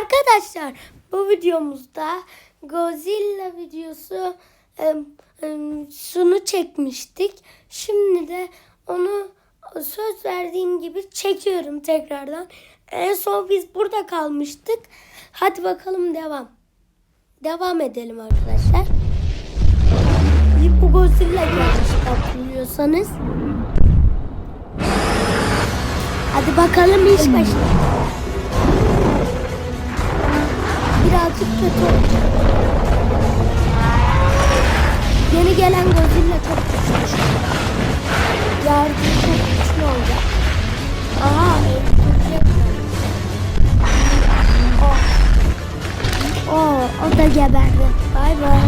Arkadaşlar bu videomuzda Godzilla videosu şunu çekmiştik. Şimdi de onu söz verdiğim gibi çekiyorum tekrardan. En son biz burada kalmıştık. Hadi bakalım devam. Devam edelim arkadaşlar. Bu Godzilla gelmiş hatırlıyorsanız. Hadi bakalım iş başına. Birazcık kötü olacak. Yeni gelen Godzilla çok güçlü. Yardım çok güçlü olacak. Aha öldürecek. Oh. Oh, o da geberdi. Bay bay.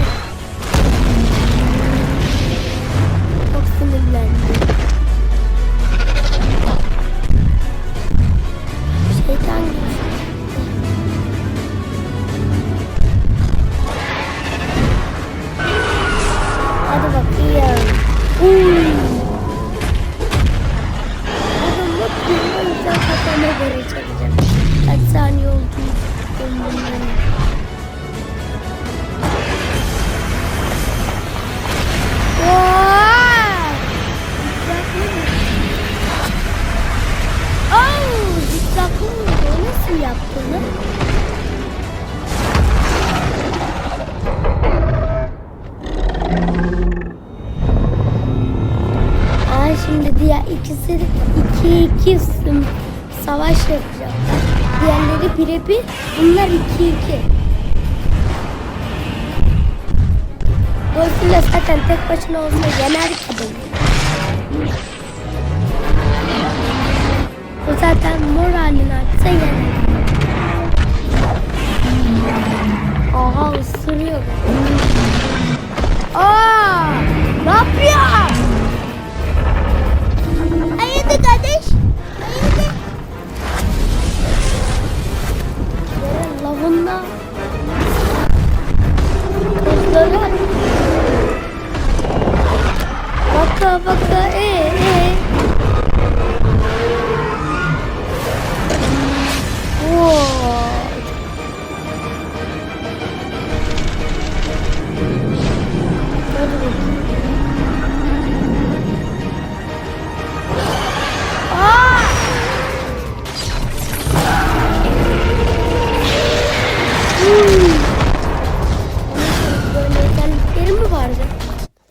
Çok sinirlendi. Godzilla zaten tek başına olsa yener ki. O zaten moralini atsa yener. Aha ısırıyor. Aa, ne yapıyor? Hayırdır kardeş? Hayırdır? Lavunla Kızları Baka baka e e Wow.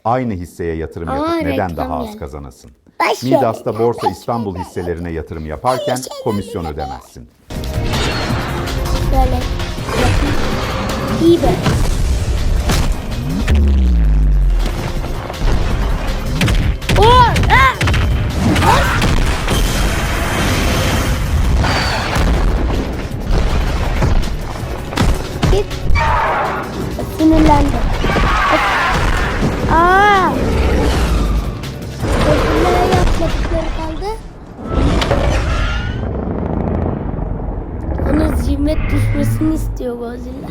Aynı hisseye yatırım yapıp Aa, neden daha az kazanasın? Baş ver. Midas'ta Borsa İstanbul hisselerine yatırım yaparken komisyon ödemezsin. Böyle. İyi be. İstiyor Godzilla.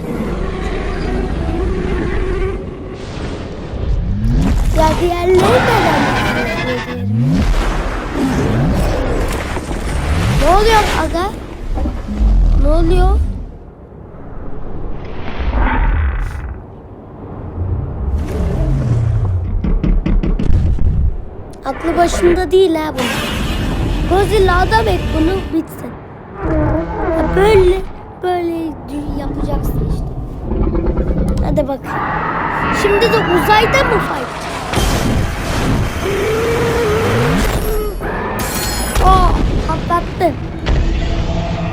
Ya diğerleri neden. Ne oluyor aga? Ne oluyor? Aklı başında değil ha bu. Godzilla adam et bunu bitsin. Ya böyle Hadi bak. Şimdi de uzayda mı fight? Oh patlattı.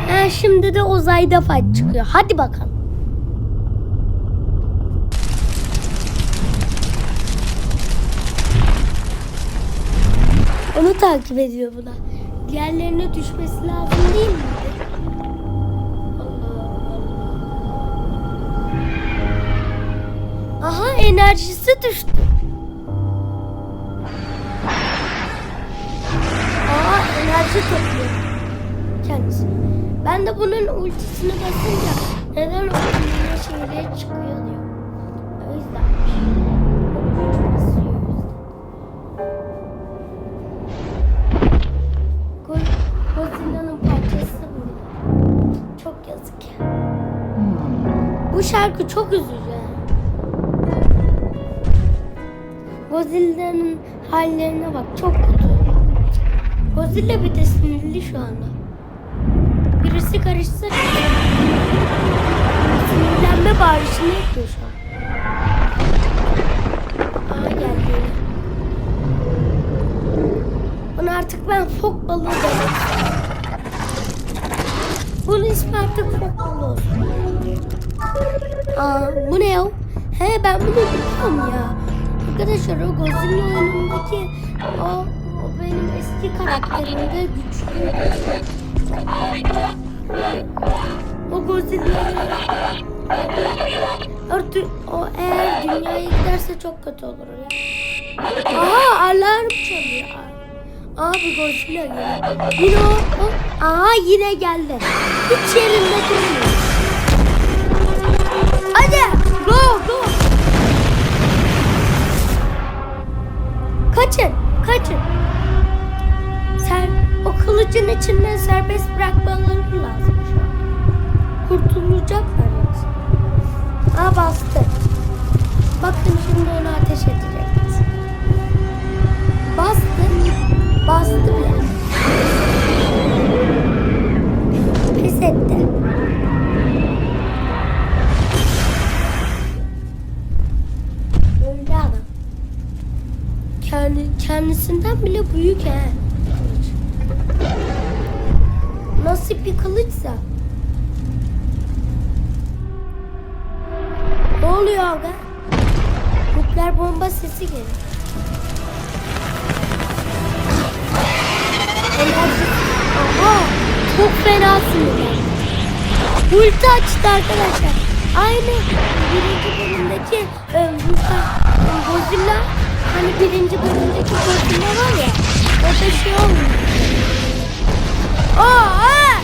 Ha, şimdi de uzayda fight çıkıyor. Hadi bakalım. Onu takip ediyor bu da. Diğerlerine düşmesi lazım değil mi? Enerjisi düştü. Aa enerji topluyor. Kendisi. Ben de bunun ultisini basınca neden o şeyleri çıkıyor diyor. O yüzden. Çok yazık ya. Bu şarkı çok üzücü. Godzilla'nın hallerine bak çok kötü. Godzilla bir de sinirli şu anda. Birisi karışsa sinirlenme bağırışını yapıyor şu an. Aa geldi. Buna artık ben fok balığı demek Bunun ismi artık fok balığı olsun. Aa, bu ne ya? He ben bunu biliyorum ya. Arkadaşlar o Godzilla oyunundaki o, o benim eski karakterimde güçlü. O Godzilla artık o eğer dünyaya giderse çok kötü olur ya. Aha alarm çalıyor. Abi Godzilla geliyor. Yine o, o. Aha yine geldi. Hiç yerinde durmuyor. Kılıcın içinden serbest bırakmaları lazım. Kurtulacaklar yoksa. Aa bastı. Bakın şimdi onu ateş edeceksiniz. Arkadaşlar. Aynı birinci bölümdeki e, Godzilla hani birinci bölümdeki Godzilla var ya o da şey olmuyor. Aa!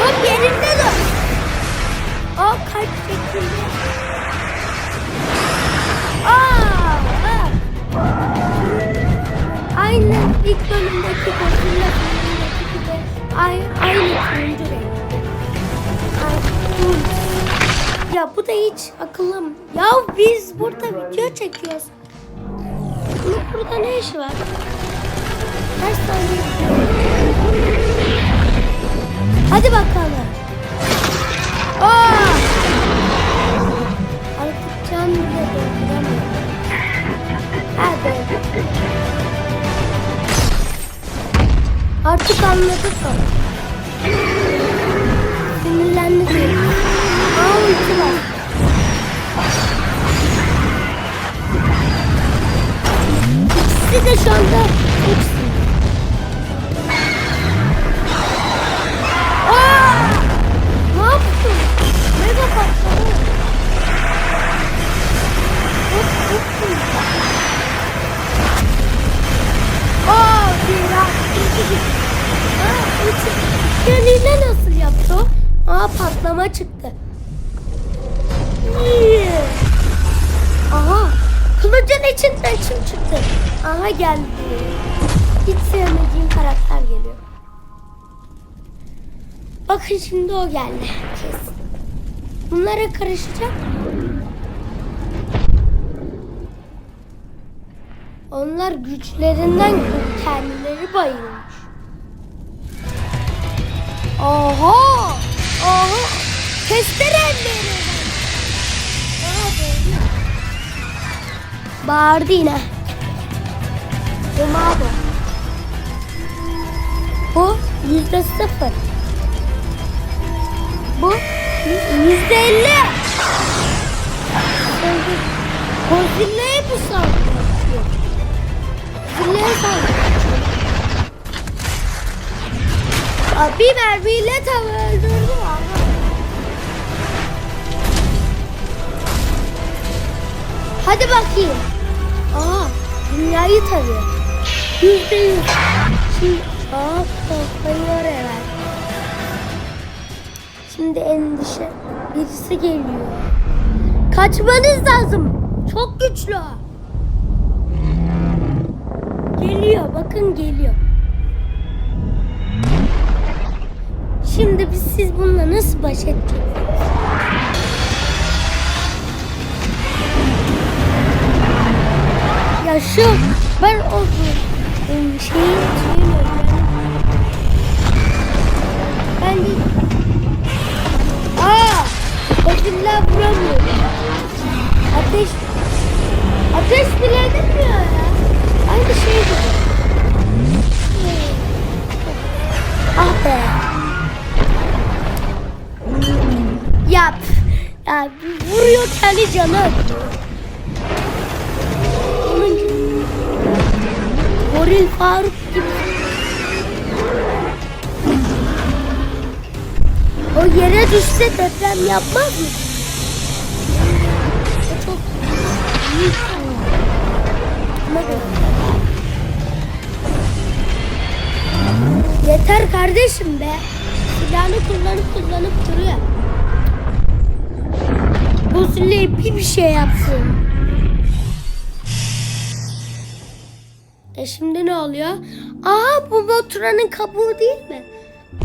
Hop yerinde hiç akıllım. Ya biz burada video çekiyoruz. Bunun burada ne işi var? Kaç saniye? Hadi bakalım. Aa! Artık can bile dolduramıyorum. Hadi. Artık anladık o. Sinirlendi İkisi de şu anda. Aa! Ne yaptın? Mega patladı. Hop hop. Aa, biraz. Aa. Kendine nasıl yaptı o? Aa, patlama çıktı. Aha, kılıcın içinden kim çıktı? Aha geldi. Hiç sevmediğim karakter geliyor. Bakın şimdi o geldi. Kesin. Bunlara karışacak? Onlar güçlerinden kendileri bayılmış. Oha! Oha! Testere elleri. Aa, böyle. Bağırdı yine. Cuma bu. Bu yüzde sıfır. Bu yüzde elli. Godzilla'ya bu saldırıyor. Godzilla'ya saldırıyor. Aa, Bir mermiyle tam. Hadi bakayım. Aa, dünyayı tarıyor. Şimdi, aa, oraya ver. Şimdi endişe. Birisi geliyor. Kaçmanız lazım. Çok güçlü. Geliyor, bakın geliyor. Şimdi biz siz bununla nasıl baş edeceksiniz? Ya şu ben o ım, şeyi söylüyorum. Ben de Aa! Godzilla vuramıyor. Ateş Ateş bile edemiyor ya. Aynı şey gibi. Ah be. Yap. Ya vuruyor kendi canı. Goril Faruk gibi. O yere düşse deprem yapmaz mı? O çok büyük. Yeter kardeşim be. Silahını kullanıp kullanıp duruyor. Bu silahı bir şey yapsın. E şimdi ne oluyor? Aa bu Motra'nın kabuğu değil mi?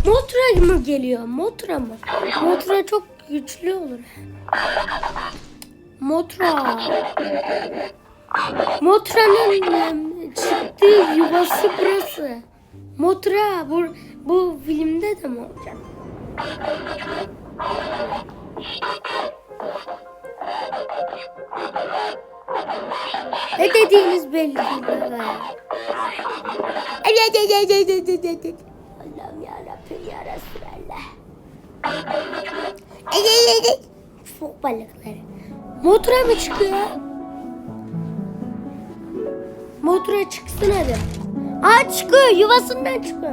Motra mı geliyor? Motra mı? Motra çok güçlü olur. Motra. Motra'nın çıktığı yuvası burası. Motra bu, bu filmde de mi olacak? Ne dediğiniz belli değil. baba. Evet, evet, evet, evet, evet. Allah'ım yarabbim ya Resulallah. Evet, evet. Fok balıkları. Motora mı çıkıyor? Motora çıksın hadi. Aa çıkıyor yuvasından çıkıyor.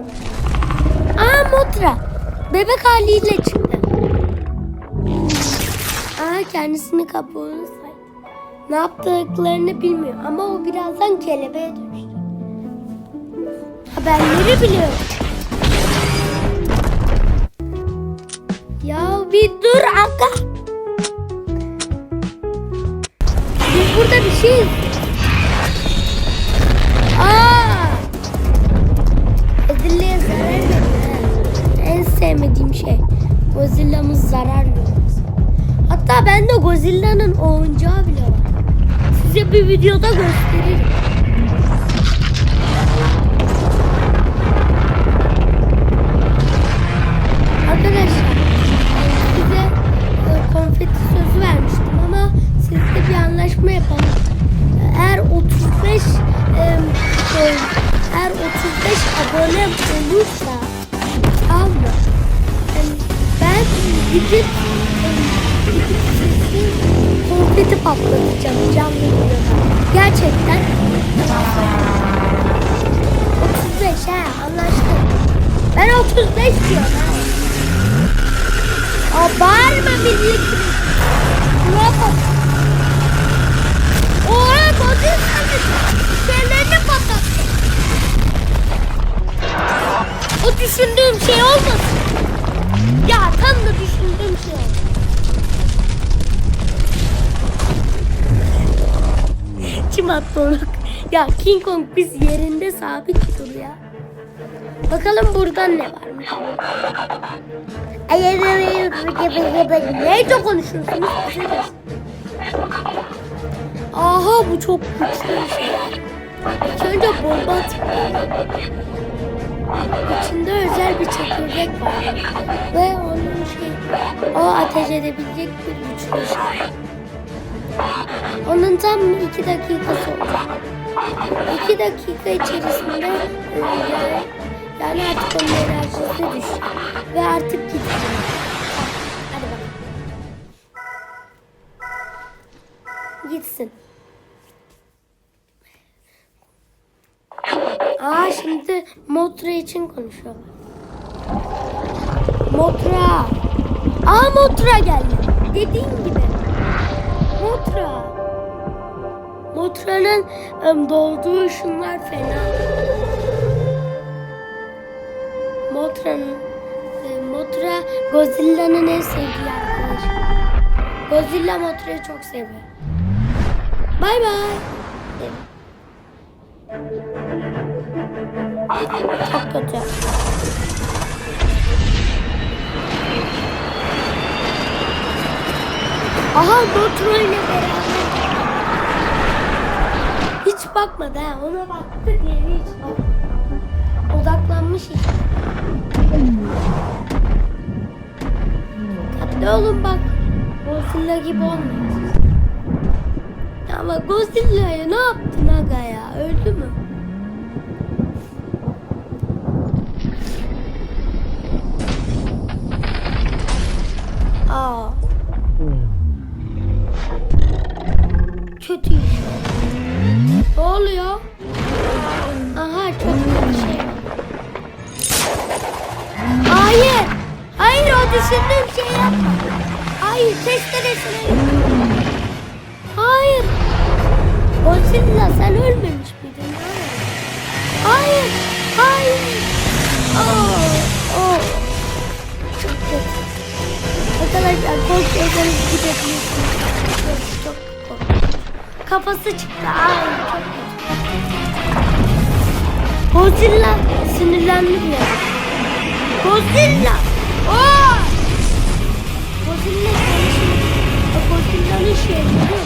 Aa motora. Bebek haliyle çıktı. Aa kendisini say. Ne yaptıklarını bilmiyor ama o birazdan kelebeğe dönüştü. Haberleri biliyor. Ya bir dur aga. Biz burada bir şey Aa! Godzilla'ya zarar veriyor. En sevmediğim şey. Godzilla'mız zarar veriyor. Hatta bende Godzilla'nın oyuncağı bile var. Size bir videoda gösteririm. Arkadaşlar size e, konfeti sözü vermiştim ama sizle bir anlaşma yapalım. Eğer 35 e, eğer 35 abone olursa tamam mı? Ben gidip gidip konfeti patlatacağım. Gerçekten 35 he anlaştık. Ben 35 diyorum ha. Aa, bağırma. Şuna bak. Oha Godzilla'nın şeylerini patlattı. O düşündüğüm şey olmasın. Ya tam da düşündüğüm Kim attı onu? Ya King Kong biz yerinde sabit dur ya. Bakalım buradan ne varmış. Neyce konuşuyorsunuz? De. Aha bu çok güçlü bir şey. İlk önce bomba atıyor. İçinde özel bir çekirdek var. Ve onun şey, o ateş edebilecek bir güçlü şey. Onun tam iki dakikası olacak. İki dakika içerisinde e, yani, artık onun enerjisi düştü. Ve artık gidiyor. Hadi bakalım. Gitsin. Aa şimdi Motra için konuşuyorlar. Motra. Aa Motra geldi. Dediğim gibi. Motra. Motra'nın em, doğduğu ışınlar fena. Motra'nın e, Motra Godzilla'nın en sevdiği arkadaşı. Godzilla Motra'yı çok seviyor. Bay bay. Çok kötü. Aha Notro ile beraber. Hiç bakmadı ha. Ona baktı diğeri hiç bakmadı. Odaklanmış işte. Dikkatli olun bak. Godzilla gibi olmayın. Ama Godzilla'ya ne yaptın aga ya? Öldü mü? Testeresine. Hayır. Godzilla sen ölmemiş miydin? Hayır. Hayır. Oh. Oh. Çok kötü. Arkadaşlar korkuyorsanız gidebilirsiniz. Çok, korkunç. Kafası çıktı. Ay çok kötü. Godzilla sinirlendi bile. Godzilla! Oh! Godzilla'nın şeyleri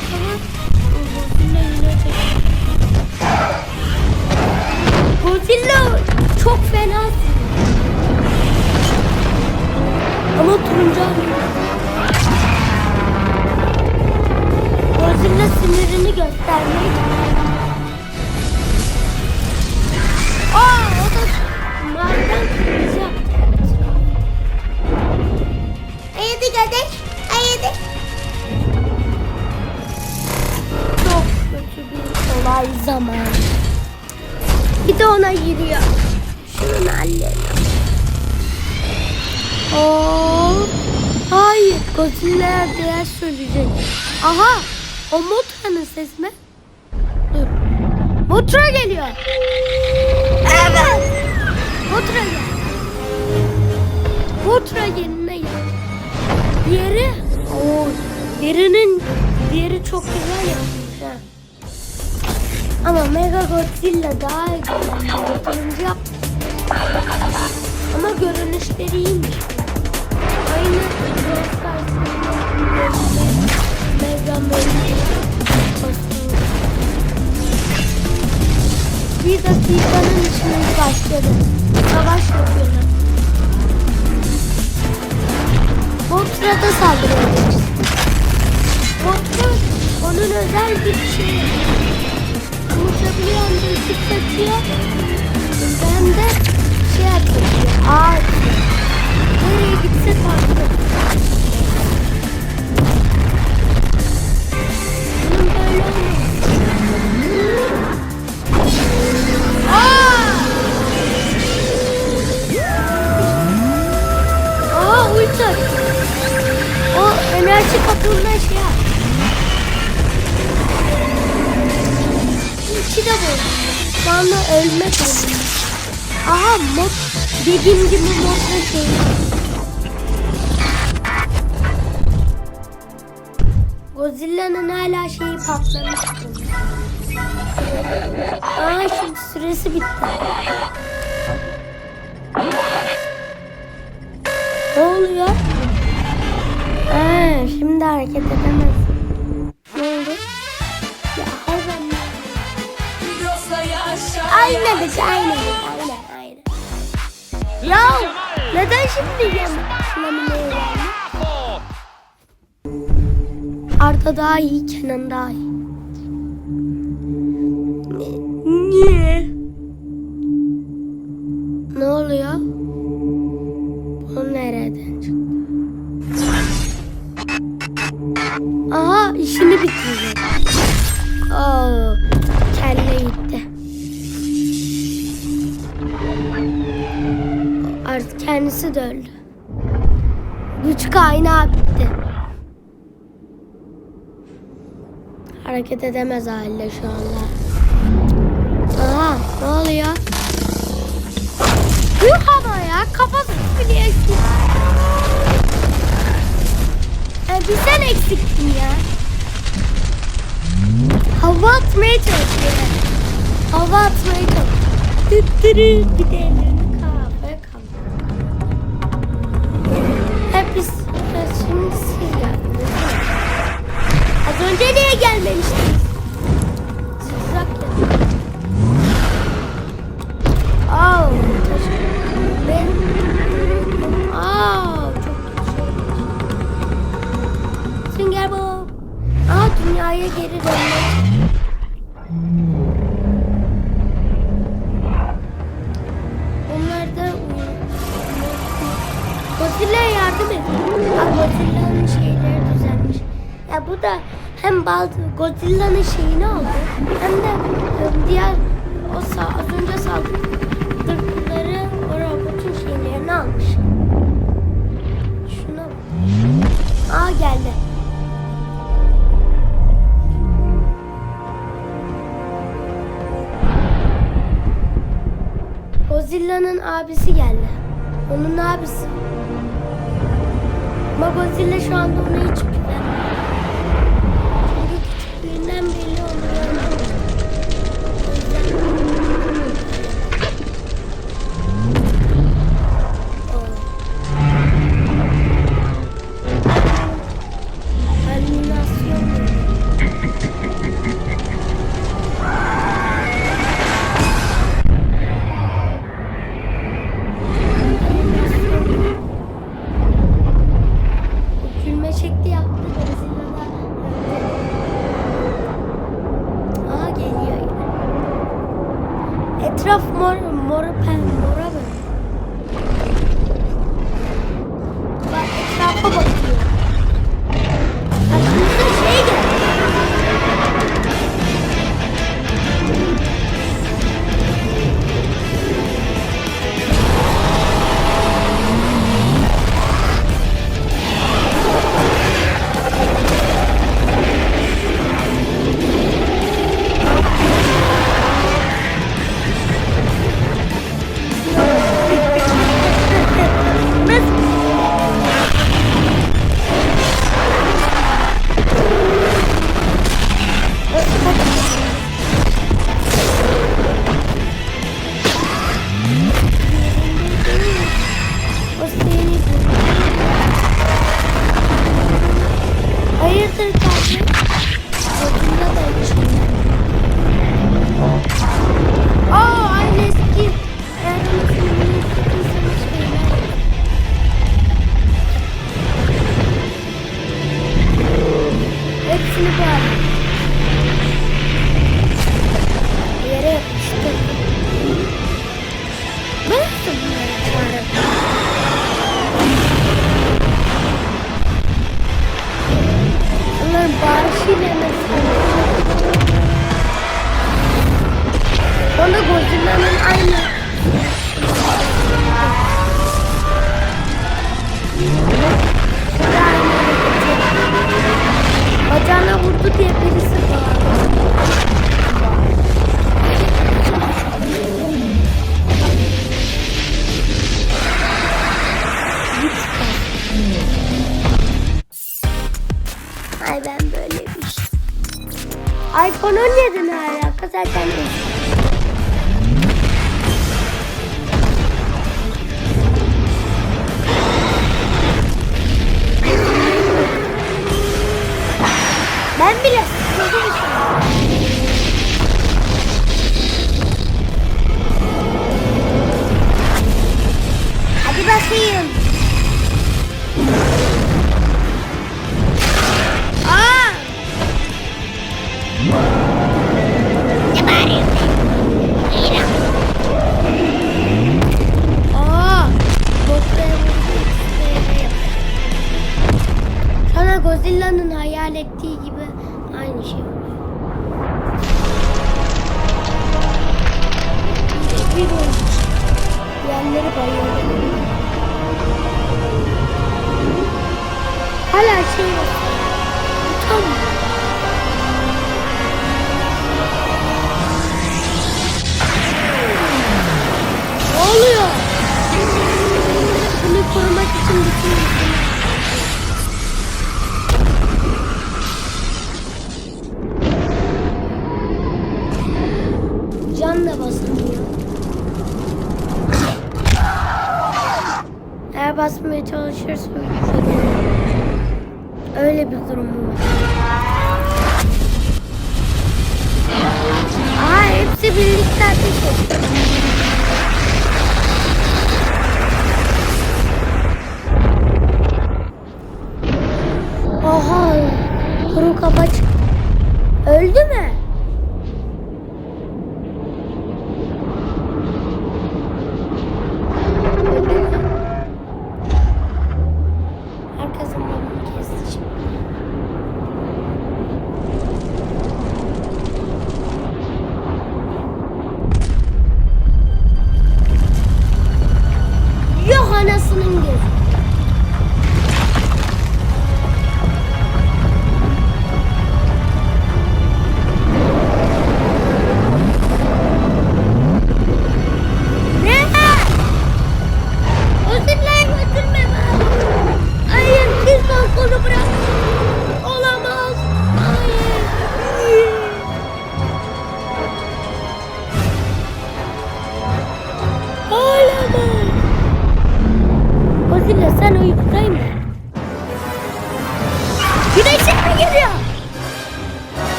Oo. Diğerinin diğeri çok güzel yapmış ha. Ama Mega Godzilla daha. Turuncu yapmış. Ama görünüşleri iyiymiş. Aynı Mega. Bir dakikanın içinde başladı. Savaş yapıyorlar. Motra da saldırıyor. Motra onun özel bir şey. Konuşabiliyor, müzik satıyor. Ben de şey atıyor. Ağaç. Nereye gitse takip. Bunun böyle! Şey yap. İki de bu. Şu anda ölmek zorunda. Aha mod. Dediğim gibi modla şey. Godzilla'nın hala şeyi patlamış. Aa şimdi süresi bitti. Ne oluyor? Şimdi hareket edemez. Ne oldu? Ya hayvan. Aynen aynen aynen aynen. Ya neden şimdi geldi? Arda daha iyi, Kenan daha iyi. De öldü. Güç kaynağı bitti. Hareket edemez halde şu anda. Aha ne oluyor? Yuh ama ya kafası bile eksik. E, bir sen eksiktin ya. Hava atmaya çalışıyor. Hava atmaya çalışıyor. Tıttırı bir Godzilla'nın şeyini aldı. Hem de e, diğer o sağ, az önce saldırdıkları o robotun şeylerini almış. Şuna bak. Aa geldi. Godzilla'nın abisi geldi. Onun abisi. Ama Godzilla şu anda ona hiç güvenmiyor.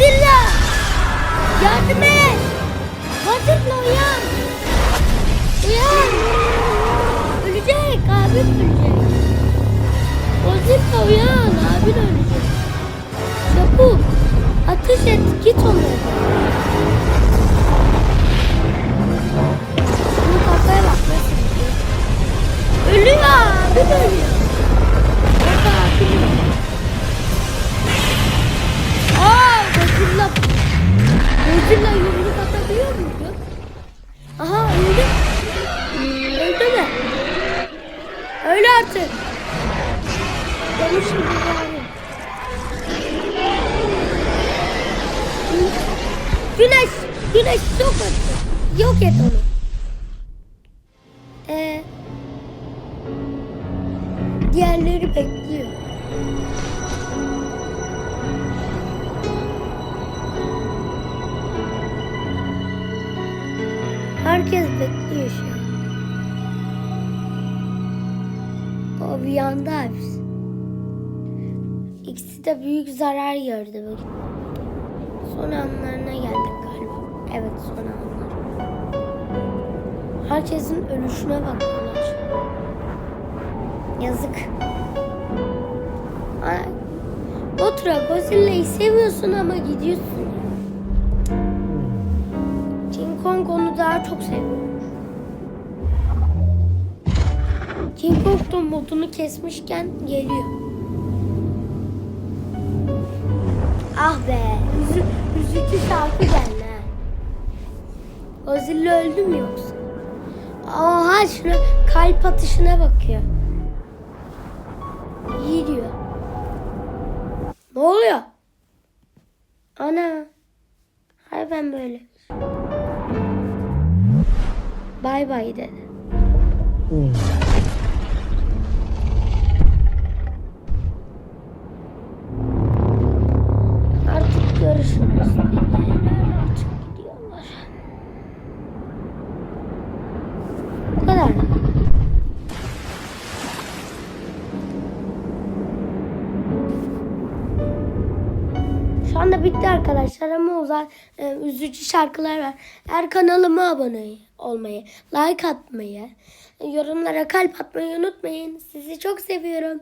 Godzilla! Yardım et! Godzilla uyan! Uyan! Ölecek, abim ölecek. Godzilla uyan, abin ölecek. Çabuk! Ateş et, git onlara. Bunu kafaya bak. Ölüyor, abim ölüyor. Godzilla. Godzilla yumruk atabiliyor muydu? Aha öldü. Öldü mü? Öyle artık. Demişim bir yani. Güneş, güneş çok kötü. Yok et onu. Ee, diğerleri bekliyor. Herkes bekliyor şu an. O hepsi. İkisi de büyük zarar gördü bugün. Son anlarına geldik galiba. Evet son anlar. Herkesin ölüşüne bakıyorlar. Yazık. Ay. Otura Godzilla'yı seviyorsun ama gidiyorsun. King Kong onu daha çok seviyormuş. King Kong da modunu kesmişken geliyor. Ah be, üzü, üzücü şarkı geldi. Godzilla öldü mü yoksa? Oha şuna kalp atışına bakıyor. İyi diyor. Ne oluyor? Ana. Hay ben böyle. Bay bay dedi. Artık uzak e, üzücü şarkılar var. Eğer kanalıma abone olmayı, like atmayı, yorumlara kalp atmayı unutmayın. Sizi çok seviyorum.